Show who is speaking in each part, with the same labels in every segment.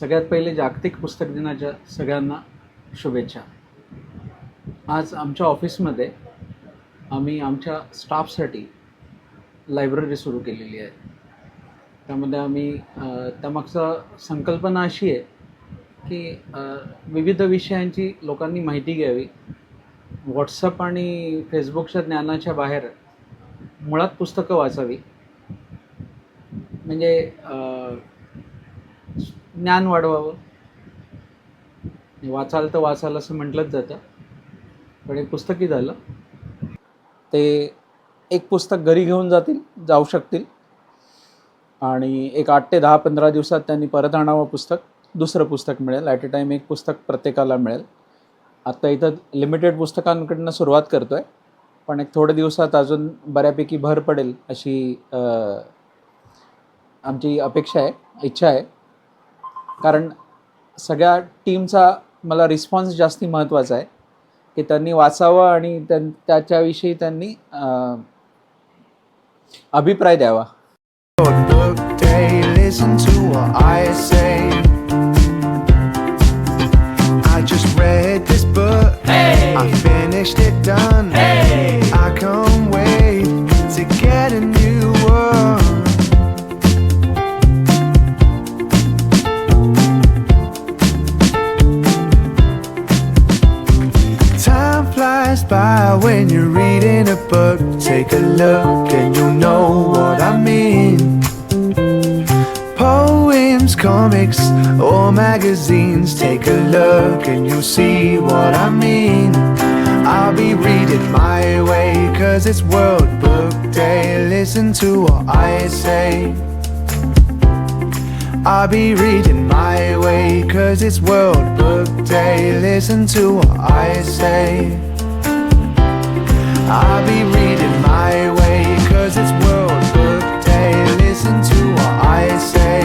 Speaker 1: सगळ्यात पहिले जागतिक पुस्तक दिनाच्या सगळ्यांना शुभेच्छा. आज आमच्या ऑफिसमध्ये आम्ही आमच्या स्टाफसाठी लायब्ररी सुरू केलेली आहे. त्यामध्ये आम्ही त्यामागचा संकल्पना अशी आहे की विविध विषयांची लोकांनी माहिती घ्यावी. व्हॉट्सअप आणि फेसबुकच्या ज्ञानाच्या बाहेर मुळात पुस्तकं वाचावी. म्हणजे ज्ञान वाढवावं. वाचाल तर वाचाल असं म्हटलंच जातं. पण एक पुस्तकही झालं. ते एक पुस्तक घरी घेऊन जातील जाऊ शकतील. आणि एक आठ ते दहा पंधरा दिवसात त्यांनी परत आणावं पुस्तक. दुसरं पुस्तक मिळेल. ॲट अ टाईम एक पुस्तक प्रत्येकाला मिळेल. आत्ता इथं लिमिटेड पुस्तकांकडनं सुरुवात करतो आहे पण एक थोड्या दिवसात अजून बऱ्यापैकी भर पडेल अशी आमची अपेक्षा आहे इच्छा आहे. कारण सगळ्या टीमचा मला रिस्पॉन्स जास्ती महत्त्वाचा आहे. की त्यांनी वाचावं आणि त्यां त्याच्याविषयी त्यांनी अभिप्राय द्यावा.
Speaker 2: I finished it done. When you're reading a book. Take a look and you'll know what I mean. Poems, comics, or magazines. Take a look and you'll see what I mean. I'll be reading my way, cause it's World Book Day. Listen to what I say. I'll be reading my way, cause it's World Book Day. Listen to what I say. I'll be reading my way, cause it's World Book Day. Listen to what I say.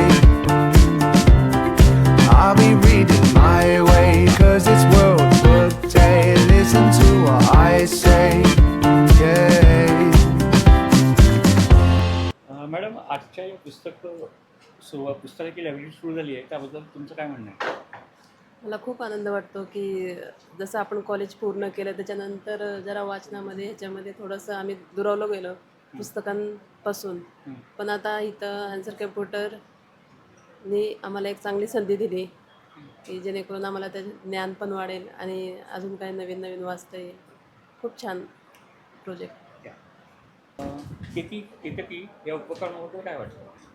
Speaker 2: I'll be reading my way, cause it's World Book Day. Listen to what I say. Yeah.
Speaker 3: Uh, madam आजच्या या पुस्तक सुरुवात पुस्तकाची library सुरू झाली आहे त्याबद्दल तुमचं काय म्हणणं आहे
Speaker 4: मला खूप आनंद वाटतो की जसं आपण कॉलेज पूर्ण केलं त्याच्यानंतर जरा वाचनामध्ये ह्याच्यामध्ये थोडंसं आम्ही दुरावलो गेलो पुस्तकांपासून. पण आता इथं आन्सर कॅम्प्युटरने आम्हाला एक चांगली संधी दिली की जेणेकरून आम्हाला त्याचे ज्ञान पण वाढेल आणि अजून काही नवीन नवीन वाचता येईल खूप छान प्रोजेक्ट
Speaker 3: किती येतं की या उपक्रमाबद्दल काय वाटतं?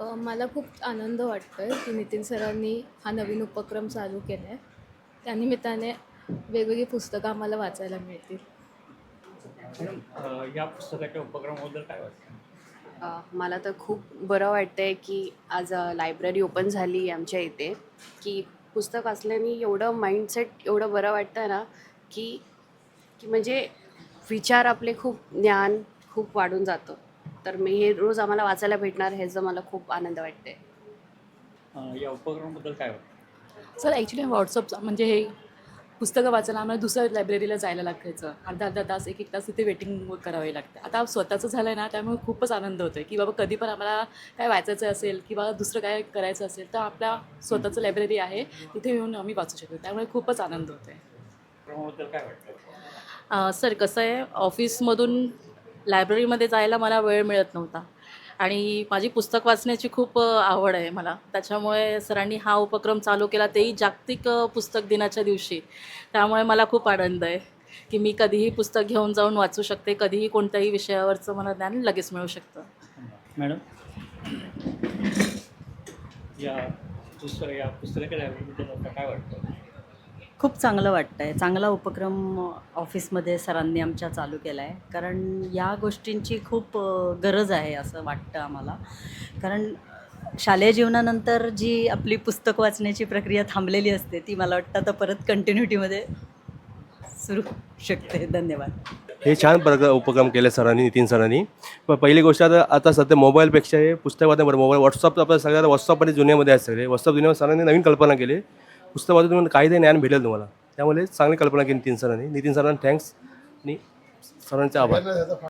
Speaker 5: मला खूप आनंद वाटतो आहे की नितीन सरांनी हा नवीन उपक्रम चालू केला आहे त्यानिमित्ताने वेगवेगळी पुस्तकं आम्हाला वाचायला मिळतील.
Speaker 3: मॅडम या पुस्तकाच्या उपक्रमाबद्दल काय वाटतं?
Speaker 6: मला तर खूप बरं वाटतं आहे की आज लायब्ररी ओपन झाली आमच्या इथे. की पुस्तक असल्याने एवढं माइंडसेट एवढं बरं वाटतं ना की की म्हणजे विचार आपले खूप ज्ञान खूप वाढून जातं. तर मी हे रोज आम्हाला वाचायला भेटणार ह्याचं मला खूप आनंद वाटते
Speaker 3: अ, या उपक्रमाबद्दल काय वाटतं?
Speaker 7: सर ॲक्च्युली व्हॉट्सअप म्हणजे हे पुस्तकं वाचायला आम्हाला दुसऱ्या लायब्ररीला जायला लागायचं. अर्धा अर्धा तास एक एक तास तिथे वेटिंग करावी लागते. आता स्वतःचं झालं आहे ना त्यामुळे खूपच आनंद होतो आहे की बाबा कधी पण आम्हाला काय वाचायचं असेल किंवा दुसरं काय करायचं असेल तर आपल्या स्वतःचं लायब्ररी आहे तिथे येऊन आम्ही वाचू शकतो. त्यामुळे खूपच आनंद होतो आहे
Speaker 3: उपक्रमाबद्दल काय वाटतं?
Speaker 8: अ, सर कसं आहे ऑफिसमधून लायब्ररीमध्ये जायला मला वेळ मिळत नव्हता. आणि माझी पुस्तक वाचण्याची खूप आवड आहे मला. त्याच्यामुळे सरांनी हा उपक्रम चालू केला. तेही जागतिक पुस्तक दिनाच्या दिवशी. त्यामुळे मला खूप आनंद आहे की मी कधीही पुस्तक घेऊन जाऊन वाचू शकते. कधीही कोणत्याही विषयावरचं मला ज्ञान लगेच मिळू शकतं.
Speaker 3: मॅडम? या पुस्तक या पुस्तकाच्या लायब्ररीबद्दल काय वाटतं?
Speaker 9: खूप चांगलं वाटतं आहे चांगला उपक्रम ऑफिसमध्ये सरांनी आमच्या चालू केला आहे कारण या गोष्टींची खूप गरज आहे असं वाटतं आम्हाला. कारण शालेय जीवनानंतर जी आपली पुस्तक वाचण्याची प्रक्रिया थांबलेली असते ती मला वाटतं आता परत कंटिन्युटीमध्ये सुरू शकते. धन्यवाद.
Speaker 10: हे छान प्रग उपक्रम केले सरांनी नितीन सरांनी. पण पहिली गोष्ट आता आता सध्या मोबाईलपेक्षा हे पुस्तक वाचणं मोबाईल व्हॉट्सअप आपल्या सगळ्यात व्हॉट्सअप आणि जुन्यामध्ये आहे सगळे. व्हॉट्सअप जुन्यामध्ये सरांनी नवीन कल्पना केली. पुस्तक वाचून तुम्हाला काही ज्ञान भेटेल तुम्हाला. त्यामुळे चांगली कल्पना केली नितीन सरांनी. नितीन सरांना थँक्स आणि सरांचे आभार.